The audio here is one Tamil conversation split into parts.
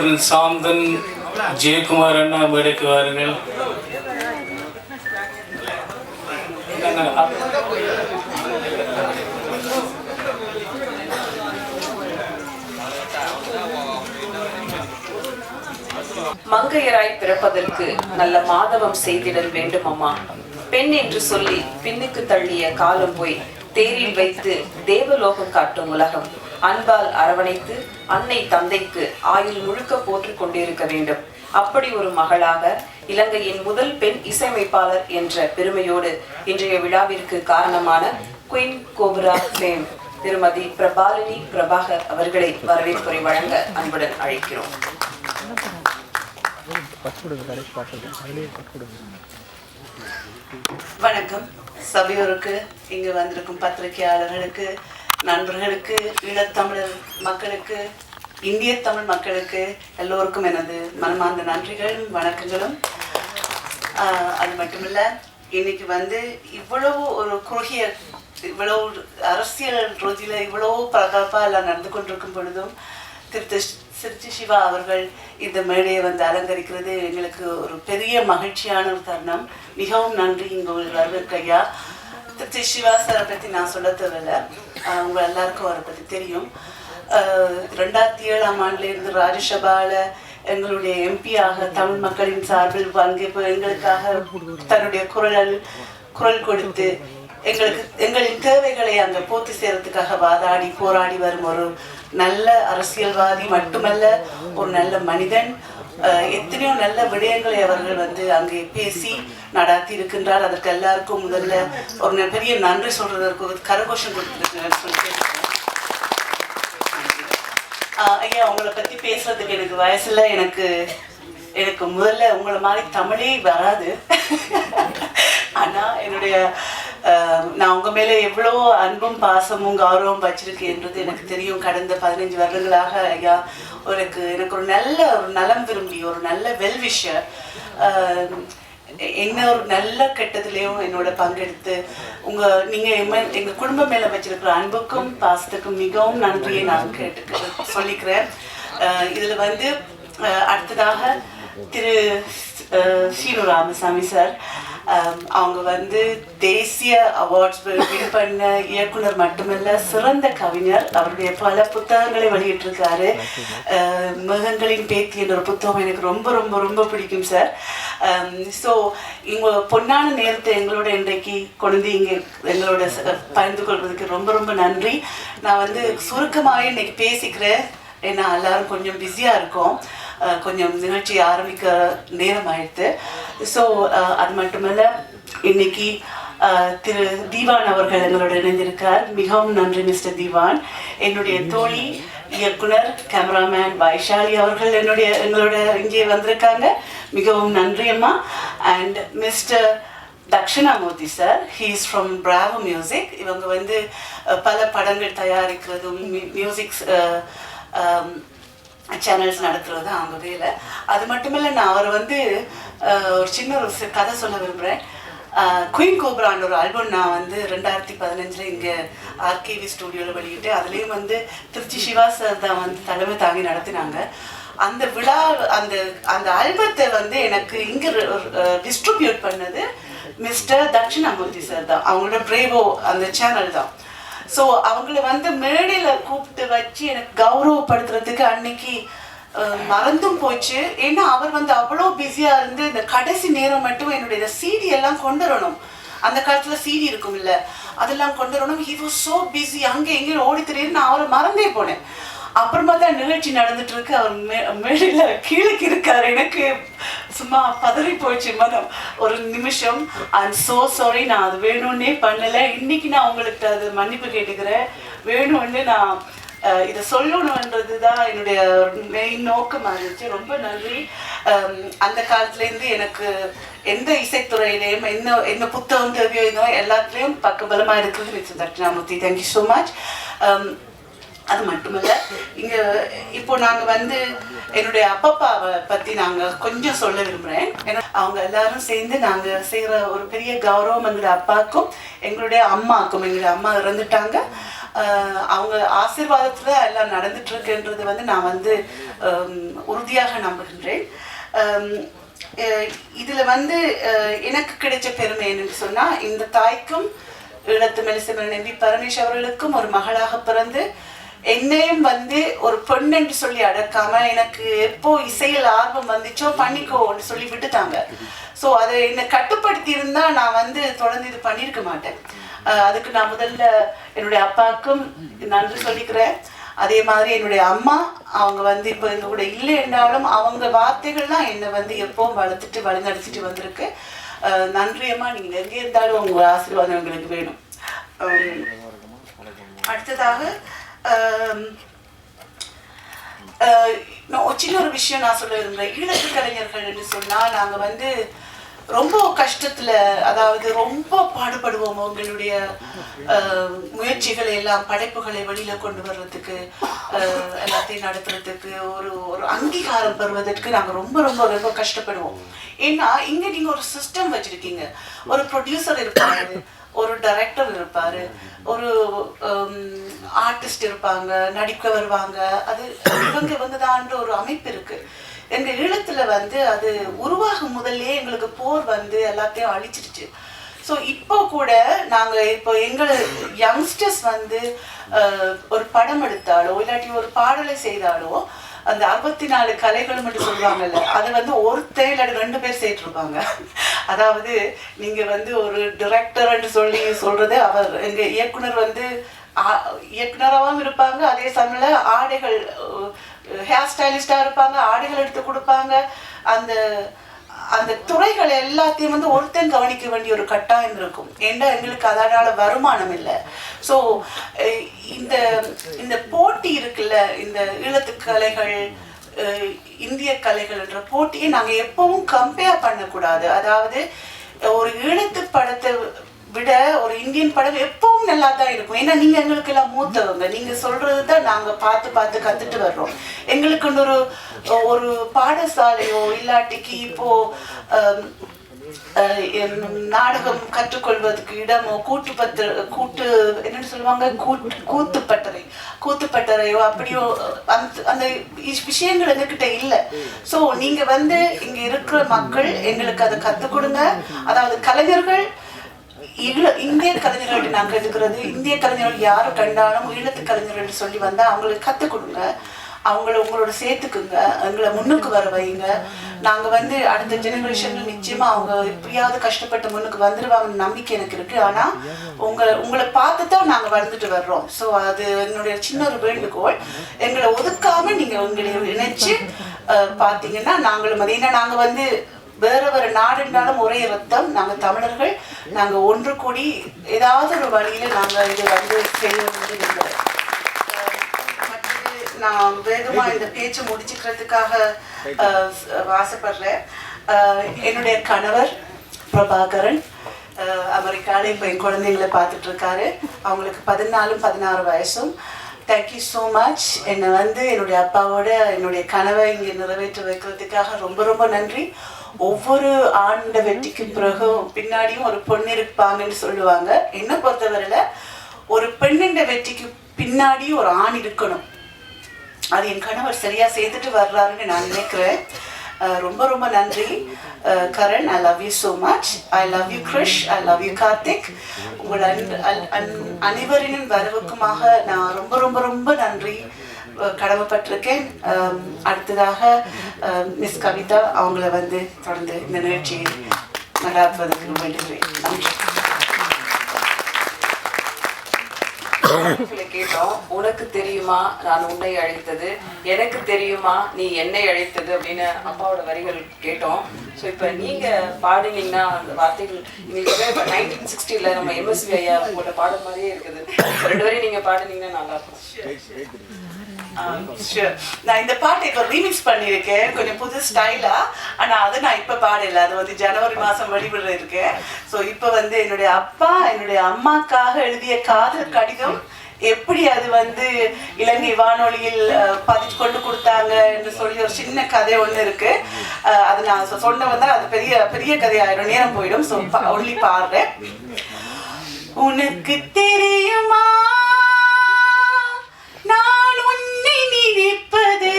அவர்கள் சாந்தன் ஜெயக்குமார் அண்ணா மேடைக்கு வாருங்கள். மங்கையராய் பிறப்பதற்கு நல்ல மாதவம் செய்திடல் வேண்டும் அம்மா பெண் என்று சொல்லி பின்னுக்கு தள்ளிய காலம் போய் தேரில் வைத்து தேவலோகம் காட்டும் உலகம். அன்பால் அரவணைத்து அன்னை தந்தைக்கு ஆயுள் முழுக்க போற்றிக் கொண்டிருக்க வேண்டும். அப்படி ஒரு மகளாக இலங்கையின் முதல் பெண் இசையமைப்பாளர் என்ற பெருமையோடு இன்றைய விழாவிற்கு காரணமான குயின் கோபுரா ஃபேம் திருமதி பிரபாலினி பிரபாகர் அவர்களை வரவேற்புரை வழங்க அன்புடன் அழைக்கிறோம். வணக்கம். சபையோருக்கு இங்கு வந்திருக்கும் பத்திரிகையாளர்களுக்கு நண்பர்களுக்கு ஈழத்தமிழர் மக்களுக்கு இந்திய தமிழ் மக்களுக்கு எல்லோருக்கும் எனது மனமார்ந்த நன்றிகளும் வணக்கங்களும். ஆஹ், அது மட்டுமில்லை இன்னைக்கு வந்து இவ்வளவு ஒரு குறுகிய இவ்வளவு அரசியல் ரோதியில இவ்வளவு பிரகாப்பாக எல்லாம் நடந்து கொண்டிருக்கும் பொழுதும் திருத்த திருச்சி சிவா அவர்கள் இந்த மேடையை வந்து அலங்கரிக்கிறது எங்களுக்கு ஒரு பெரிய மகிழ்ச்சியான ஒரு தருணம். மிகவும் நன்றி இங்கே ஒரு வரவேற்க திருச்சி சிவா சாரை பற்றி நான் சொல்ல தேவையில்லை. ஆஹ் உங்க எல்லாருக்கும் அவரை பற்றி தெரியும். ரெண்டாயிரத்தி ஏழாம் ஆண்டுலேருந்து இருந்து ராஜ்யசபால எங்களுடைய எம்பியாக தமிழ் மக்களின் சார்பில் பங்கேற்பு எங்களுக்காக தன்னுடைய குரல் குரல் கொடுத்து எங்களுக்கு எங்களின் தேவைகளை அங்கே பூர்த்தி செய்யறதுக்காக வாதாடி போராடி வரும் ஒரு நல்ல அரசியல்வாதி மட்டுமல்ல ஒரு நல்ல மனிதன் எத்தனையோ நல்ல விடயங்களை அவர்கள் வந்து அங்கே பேசி நடாத்தி இருக்கின்றார் அதற்கு எல்லாருக்கும் முதல்ல ஒரு பெரிய நன்றி சொல்றதற்கு ஒரு கரகோஷம் கொடுத்திருக்கிறேன் சொல்லி ஐயா உங்களை பத்தி பேசுறதுக்கு எனக்கு வயசுல எனக்கு எனக்கு முதல்ல உங்களை மாதிரி தமிழே வராது. ஆனா என்னுடைய நான் உங்கள் மேலே எவ்வளோ அன்பும் பாசமும் கௌரவம் வச்சிருக்கேன்றது எனக்கு தெரியும். கடந்த பதினஞ்சு வருடங்களாக ஐயா எனக்கு எனக்கு ஒரு நல்ல ஒரு நலம் விரும்பி ஒரு நல்ல வெல்விஷர் என்ன ஒரு நல்ல கட்டத்திலையும் என்னோட பங்கெடுத்து உங்க நீங்க என் எங்க குடும்பம் மேல வச்சிருக்கிற அன்புக்கும் பாசத்துக்கும் மிகவும் நன்றியை நான் கேட்டு சொல்லிக்கிறேன். இதுல வந்து அடுத்ததாக திரு அஹ் சீனு ராமசாமி சார் அவங்க வந்து தேசிய அவார்ட்ஸ் வின் பண்ண இயக்குனர் மட்டுமல்ல சிறந்த கவிஞர். அவருடைய பல புத்தகங்களை வெளியிட்டிருக்காரு. அஹ் மிருகங்களின் பேத்தி என்ற ஒரு புத்தகம் எனக்கு ரொம்ப ரொம்ப ரொம்ப பிடிக்கும் சார் ஸோ இங்க பொன்னான நேரத்தை எங்களோட இன்றைக்கு கொண்டு இங்கே எங்களோட பகிர்ந்து கொள்வதற்கு ரொம்ப ரொம்ப நன்றி. நான் வந்து சுருக்கமாகவே இன்னைக்கு பேசிக்கிறேன். ஏன்னா எல்லாரும் கொஞ்சம் பிஸியாக இருக்கோம். கொஞ்சம் நிகழ்ச்சி ஆரம்பிக்க நேரம் ஆயிடுத்து ஸோ அது மட்டுமல்ல இன்னைக்கு திரு தீவான் அவர்கள் எங்களோட இணைந்திருக்கார். மிகவும் நன்றி மிஸ்டர் தீவான். என்னுடைய தோழி இயக்குனர் கேமராமேன் வைஷாலி அவர்கள் என்னுடைய எங்களோட இங்கே வந்திருக்காங்க. மிகவும் நன்றி அம்மா. And mister Dakshinamoorthy sir he's from Bravo music இவங்க வந்து பல படங்கள் தயாரிக்கிறதும் மியூசிக்ஸ் சேனல்ஸ் நடத்துறது அவங்க வேலை. அது மட்டும் இல்லை நான் அவர் வந்து ஒரு சின்ன ஒரு கதை சொல்ல விரும்புகிறேன் குயின் கோப்ரான் ஒரு ஆல்பம் நான் வந்து ரெண்டாயிரத்தி பதினஞ்சில் இங்கே ஆர்கேவி ஸ்டூடியோவில் வெளியிட்டு அதுலேயும் வந்து திருச்சி சிவா சார் தான் வந்து தலைமை தாங்கி நடத்தினாங்க. அந்த விழா அந்த அந்த ஆல்பத்தை வந்து எனக்கு இங்கே டிஸ்ட்ரிபியூட் பண்ணது மிஸ்டர் தட்சிணாமூர்த்தி சார் தான். அவங்களோட பிரேவோ அந்த சேனல் தான். ஸோ அவங்கள வந்து மேடையில் கூப்பிட்டு வச்சு எனக்கு கௌரவப்படுத்துறதுக்கு அன்னைக்கு மறந்தும் போச்சு. ஏன்னா அவர் வந்து அவ்வளோ பிஸியாக இருந்து இந்த கடைசி நேரம் மட்டும் என்னுடைய சீடி எல்லாம் கொண்டு வரணும். அந்த காலத்தில் சீடி இருக்கும் இல்லை அதெல்லாம் கொண்டு வரணும். ஹி வாஸ் ஸோ பிஸி அங்கே எங்கேயும் ஓடி தெரியுது நான் அவரை மறந்தே போனேன். அப்புறமா தான் நிகழ்ச்சி நடந்துட்டு இருக்கு. அவர் மே மேடையில் கீழே இருக்காரு. எனக்கு சும்மா பதறி போச்சு மனம் ஒரு நிமிஷம். ஐம் சோ சாரி நான் அது வேணும்னே பண்ணல. இன்னைக்கு நான் உங்கள்கிட்ட அது மன்னிப்பு கேட்டுக்கிறேன். வேணும்னு நான் இதை சொல்லணுன்றது தான் என்னுடைய மெயின் நோக்கமாக இருந்துச்சு ரொம்ப நன்றி. அந்த காலத்துலேருந்து எனக்கு எந்த இசைத்துறையிலையும் என்ன என்ன புத்தகம் தேவையோ இதோ எல்லாத்துலேயும் பக்கபலமாக இருக்குது miss Dakshinamoorthy thank you so much அது மட்டுமல்ல இங்க இப்போ நாங்க வந்து என்னுடைய அப்பப்பாவை பத்தி நாங்க கொஞ்சம் சொல்ல விரும்புறேன். ஏன்னா அவங்க எல்லாரும் சேர்ந்து நாங்க செய்யற ஒரு பெரிய கௌரவம் எங்களுடைய அப்பாக்கும் எங்களுடைய அம்மாக்கும் எங்களுடைய அம்மா இறந்துட்டாங்க. அவங்க ஆசீர்வாதத்துல எல்லாம் நடந்துட்டு இருக்குன்றது வந்து நான் வந்து உறுதியாக நம்புகின்றேன். இதில் இதுல வந்து எனக்கு கிடைச்ச பெருமை என்னன்னு சொன்னா இந்த தாய்க்கும் ஈழத்து மெலிசமரன் நம்பி பரமேஷ் அவர்களுக்கும் ஒரு மகளாக பிறந்து என்னையும் வந்து ஒரு பெண் என்று சொல்லி அடக்காம எனக்கு எப்போ இசையில் ஆர்வம் வந்துச்சோ பண்ணிக்கோன்னு சொல்லி விட்டுட்டாங்க. ஸோ அதை என்னை கட்டுப்படுத்தி இருந்தா நான் வந்து தொடர்ந்து இது பண்ணியிருக்க மாட்டேன். அதுக்கு நான் முதல்ல என்னுடைய அப்பாவுக்கும் நன்றி சொல்லிக்கிறேன். அதே மாதிரி என்னுடைய அம்மா அவங்க வந்து இப்போ எங்க கூட இல்லை என்றாலும் அவங்க வார்த்தைகள்லாம் என்னை வந்து எப்பவும் வளர்த்துட்டு வழிநடத்திட்டு வந்திருக்கு. நன்றியம்மா நன்றி அம்மா நீங்க எங்கே இருந்தாலும் உங்க ஆசீர்வாதம் எங்களுக்கு வேணும். அடுத்ததாக சின்ன ஒரு விஷயம் நான் சொல்ல விரும்புகிறேன் ஈழத்து கலைஞர்கள் என்று சொன்னால் நாங்கள் வந்து ரொம்ப கஷ்டத்துல அதாவது ரொம்ப பாடுபடுவோம் உங்களுடைய முயற்சிகளை எல்லாம் படைப்புகளை வெளியில கொண்டு வர்றதுக்கு எல்லாத்தையும் நடத்துறதுக்கு ஒரு ஒரு அங்கீகாரம் பெறுவதற்கு நாங்க ரொம்ப ரொம்ப ரொம்ப கஷ்டப்படுவோம். ஏன்னா இங்க நீங்க ஒரு சிஸ்டம் வச்சிருக்கீங்க. ஒரு ப்ரொடியூசர் இருப்பாரு ஒரு டைரக்டர் இருப்பார். ஒரு um, ஆர்டிஸ்ட் இருப்பாங்க நடிக்க வருவாங்க. அது இவங்க இவங்கதான்ற ஒரு அமைப்பு இருக்குது எங்கள் ஈழத்தில் வந்து அது உருவாகும் முதல்லே எங்களுக்கு போர் வந்து எல்லாத்தையும் அழிச்சிடுச்சு. ஸோ இப்போ கூட நாங்கள் இப்போ எங்கள் யங்ஸ்டர்ஸ் வந்து ஒரு படம் எடுத்தாலோ இல்லாட்டி ஒரு பாடலை செய்தாலோ அந்த அறுபத்தி நாலு கலைகளும் மட்டும் சொல்லுவாங்கல்ல அதை வந்து ஒருத்தர் இல்லாட்டி ரெண்டு பேர் சேர்த்துருப்பாங்க. அதாவது நீங்க வந்து ஒரு டிரெக்டர்ன்னு சொல்லி சொல்றது அவர் எங்க இயக்குனர் வந்து இயக்குனராகவும் இருப்பாங்க. அதே சமயம் ஆடைகள் ஹேர் ஸ்டைலிஸ்டாக இருப்பாங்க ஆடைகள் எடுத்து கொடுப்பாங்க. அந்த அந்த துறைகள் எல்லாத்தையும் வந்து ஒருத்தன் கவனிக்க வேண்டிய ஒரு கட்டாயம் இருக்கும். ஏன்னா எங்களுக்கு அதனால வருமானம் இல்லை. ஸோ இந்த இந்த போட்டி இருக்குல்ல இந்த ஈழத்து கலைகள் இந்திய கலைகள்ன்ற போட்டியை நாங்கள் எப்பவும் கம்பேர் பண்ணக்கூடாது. அதாவது ஒரு ஈழத்து படத்தை விட ஒரு இந்தியன் படம் எப்பவும் நல்லா தான் இருக்கும். ஏன்னா நீங்க எங்களுக்கு எல்லாம் மூத்தவங்க. நீங்க சொல்றது தான் நாங்க பார்த்து பார்த்து கத்துட்டு வர்றோம். எங்களுக்குன்னு ஒரு ஒரு பாடசாலையோ இல்லாட்டிக்கு இப்போ நாடகம் கற்றுக்கொள்வதற்கு இடமோ கூட்டு பத்து கூட்டு என்னன்னு சொல்லுவாங்க? கூட்டு கூத்துப்பட்டறை. கூத்துப்பட்டறையோ அப்படியோ அந்த அந்த விஷயங்கள் எங்ககிட்ட இல்லை. ஸோ நீங்க வந்து இங்க இருக்கிற மக்கள் எங்களுக்கு அதை கற்றுக் கொடுங்க. அதாவது கலைஞர்கள் இந்திய கலைஞர்கள் நாங்கள் இருக்கிறது இந்திய கலைஞர்கள் யாரை கண்டாலும் ஈழத்து கலைஞர்கள் சொல்லி வந்தா அவங்களுக்கு கற்றுக் கொடுங்க. அவங்கள உங்களோட சேர்த்துக்குங்க. எங்களை முன்னுக்கு வர வைங்க. நாங்க வந்து அடுத்த ஜெனரேஷன்ல நிச்சயமா அவங்க எப்படியாவது கஷ்டப்பட்டு முன்னுக்கு வந்துருவாங்கன்னு நம்பிக்கை எனக்கு இருக்கு. ஆனா உங்களை உங்களை பார்த்து தான் நாங்க வளர்ந்துட்டு வர்றோம். ஸோ அது என்னுடைய சின்ன ஒரு வேண்டுகோள். எங்களை ஒதுக்காம நீங்க உங்களை இணைச்சு பார்த்தீங்கன்னா நாங்களும் அது. ஏன்னா நாங்க வந்து வேற வேற நாடுனாலும் ஒரே ரத்தம். நாங்க தமிழர்கள். நாங்க ஒன்று கூடி ஏதாவது ஒரு வழியில நாங்க இது வந்து செய்ய வேண்டியது நான் வேகமா இந்த பேச்சு முடிச்சுக்கிறதுக்காக ஆசைப்படுறேன். என்னுடைய கணவர் பிரபாகரன் அஹ், அமெரிக்கால இப்போ என் குழந்தைங்களை பார்த்துட்டு இருக்காரு அவங்களுக்கு பதினாலும் பதினாறு வயசும். தேங்க்யூ ஸோ மச் என்னை வந்து என்னுடைய அப்பாவோட என்னுடைய கனவை இங்கே நிறைவேற்ற வைக்கிறதுக்காக ரொம்ப ரொம்ப நன்றி. ஒவ்வொரு ஆண்ட வெற்றிக்கும் பிறகும் பின்னாடியும் ஒரு பொண்ணு இருப்பாங்கன்னு சொல்லுவாங்க. என்னை பொறுத்தவரையில ஒரு பெண்ணின் வெற்றிக்கு பின்னாடியும் ஒரு ஆண் இருக்கணும். அது என் கணவர் சரியா செய்துட்டு வர்றாருன்னு நான் நினைக்கிறேன். ரொம்ப ரொம்ப நன்றி. Karan I love you so much I love you Krish I love you Karthik உங்கள் அன்- அன்- அனைவரின் வரவுக்குமாக நான் ரொம்ப ரொம்ப ரொம்ப நன்றி கடமைப்பட்டிருக்கேன் அடுத்ததாக மிஸ் கவிதா அவங்கள வந்து தொடர்ந்து இந்த நிகழ்ச்சியை நடாத்துவதற்கு வேண்டுகிறேன் நன்றி. கேள்விகளை கேட்டோம் உனக்கு தெரியுமா நான் உன்னை அழைத்தது? எனக்கு தெரியுமா நீ என்னை அழைத்தது? அப்படின்னு அப்பாவோட வரிகள் கேட்டோம். ஸோ இப்போ நீங்க பாடினீங்கன்னா அந்த வார்த்தைகள் இன்னைக்கு இப்போ நைன்டீன் சிக்ஸ்டியில் நம்ம எம்எஸ்வி ஐயா போட்ட பாடல் மாதிரியே இருக்குது. ரெண்டு வரையும் நீங்க பாடினீங்கன்னா நல்லா இருக்கும். நான் இந்த பாட்டை இப்போ ரீமிக்ஸ் பண்ணியிருக்கேன். கொஞ்சம் புது ஸ்டைலா ஆனா அது நான் இப்ப பாடல. அது வந்து ஜனவரி மாதம் வெளிவிட இருக்கேன் ஸோ இப்போ வந்து என்னுடைய அப்பா என்னுடைய அம்மாக்காக எழுதிய காதல் கடிதம் எப்படி அது வந்து இலங்கை வானொலியில் பதிச்சு கொண்டு கொடுத்தாங்க என்று சொல்லி ஒரு சின்ன கதை ஒன்று இருக்கு. அது நான் சொன்ன வந்தால் அது பெரிய பெரிய கதையாயிரும். நேரம் போயிடும். ஸோ ஒன்லி பாடுறேன். உனக்கு தெரியுமா? நான் உன்னை நினைப்பது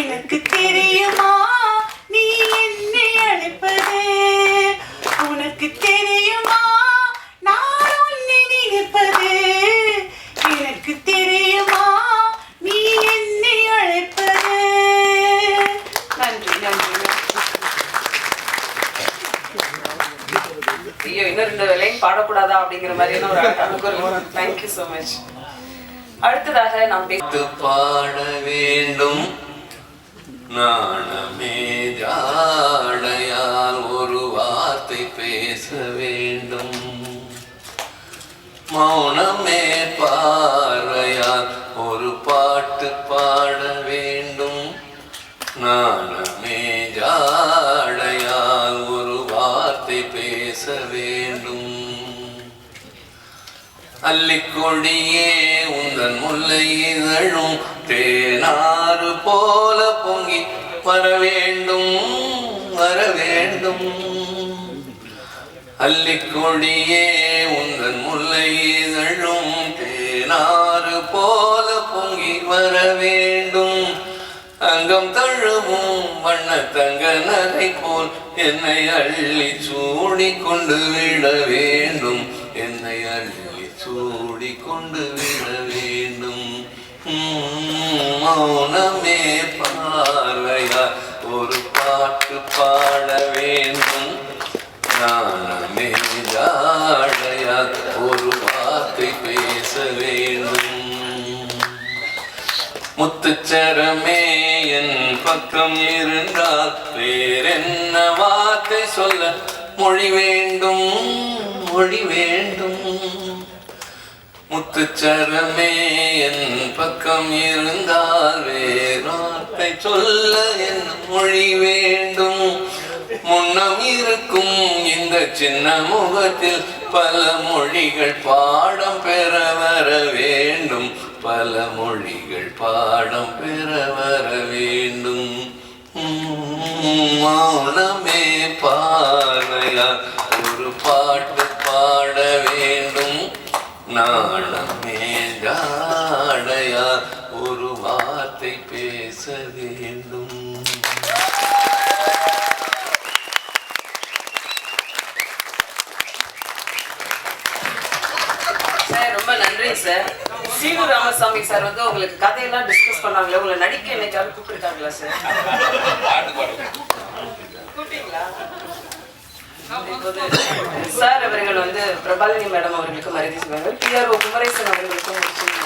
எனக்கு தெரியுமா? நீ என்னை அழைப்பது? உனக்கு தெரியுமா? நான் உன்னை நினைப்பது. எனக்கு தெரியுமா? நீ என்னை அழைப்பது? நன்றி நன்றி ஐயோ இன்னும் ரெண்டு வேலையும் பாடக்கூடாதா அப்படிங்கிற மாதிரியான ஒரு அனுகூலம் தேங்க்யூ ஸோ மச் அடுத்ததாக நாம் பேச பாட வேண்டும். நாணமே ஜாடையால் ஒரு வார்த்தை பேச வேண்டும். மௌனமே பாறையால் ஒரு பாட்டு பாட வேண்டும். நாணமே ஜாடையால் ஒரு வார்த்தை பேச வேண்டும். அல்லிக்கொடியே உந்தன் முல்லை இதழும் தேனாறு போல பொங்கி வர வேண்டும் வர வேண்டும். அல்லிக்கொடியே உந்தன் முல்லை இதழும் தேனாறு போல பொங்கி வர வேண்டும். அங்கம் தழுவும் வண்ண தங்க நகை போல் என்னை அள்ளி சூடி கொண்டு விட வேண்டும். என்னை அள்ளி சூடி கொண்டு விட வேண்டும். உம், மௌனமே பார்வையா? ஒரு பாட்டு பாட வேண்டும். ஞானமே ஜாடையா ஒரு வார்த்தை பேச வேண்டும். முத்துச்சரமே என் பக்கம் இருந்தால் வேறென்ன வார்த்தை சொல்ல? மொழி வேண்டும் மொழி வேண்டும். முத்துச்சரமே என் பக்கம் இருந்தால் வேறார்த்தை சொல்ல என் மொழி வேண்டும். முன்னம் இருக்கும் இந்த சின்ன முகத்தில் பல மொழிகள் பாடம் பெற வர வேண்டும். பல மொழிகள் பாடம் பெற வர வேண்டும். மௌனமே பார்வையா ஒரு பாட்டு ஜாடையா ஒரு வார்த்தை பேச வேண்டும். சார் ரொம்ப நன்றி சார். சீனு ராமசாமி சார் வந்து உங்களுக்கு கதையெல்லாம் டிஸ்கஸ் பண்ணாங்களே உங்களை நடிக்க என்னைக்காவது கூப்பிட்டுருக்காங்களா சார்? கூப்பிட்டீங்களா? சார் அவர்கள் வந்து பிரபாலினி மேடம் அவர்களுக்கு மரியாதை செய்வாங்க பி ஆர் குமரேசன் அவர்களுக்கும்